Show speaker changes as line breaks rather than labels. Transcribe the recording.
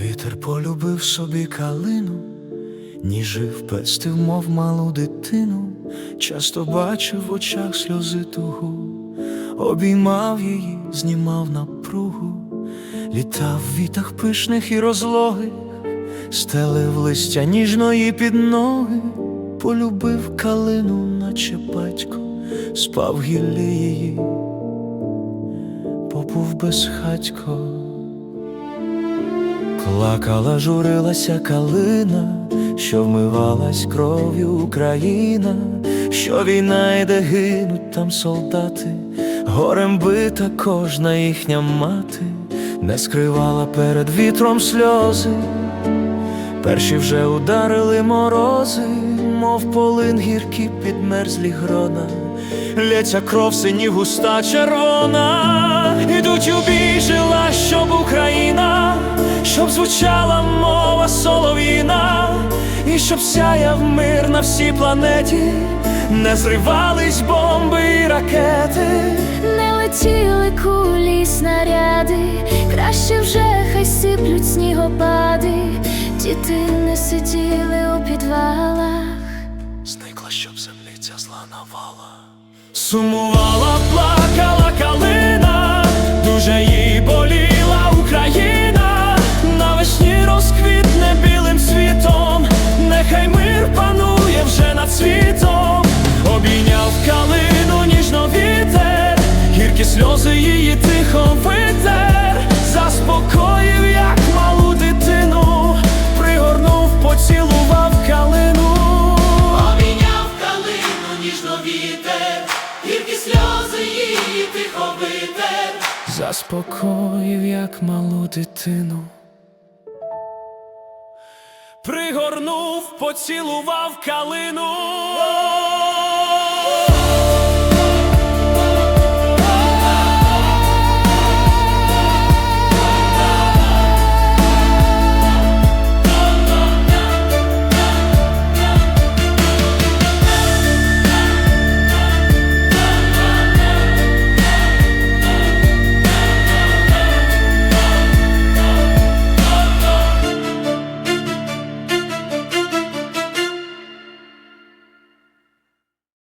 Петер полюбив собі калину, ніжив, пестив, мов малу дитину, часто бачив в очах сльози тугу, обіймав її, знімав напругу, літав в вітах пишних і розлогих, стелив листя ніжної під ноги, полюбив калину, наче батько, спав гіллі її, побув безхатько. Плакала, журилася калина, що вмивалась кров'ю Україна, що війна йде гинуть там солдати, горем бита кожна їхня мати, не скривала перед вітром сльози, перші вже ударили морози, мов полин гіркі підмерзлі грона, лється кров синів густа червона, ідуть у бій жила, щоб звучала мова солов'їна, і щоб сяяв мир на всій планеті, не зривались бомби і ракети.
Не летіли кулі снаряди, краще вже хай сиплють снігопади, діти не сиділи у підвалах.
Зникла, щоб землі ця зла навала. Сумувала, плакала калина, дуже їй боліла гіркі її тихо витер, заспокоїв, як малу дитину, пригорнув, поцілував калину.
Обійняв калину ніжно вітер, гіркі сльози її тихо витер.
Заспокоїв, як малу дитину. Пригорнув, поцілував калину.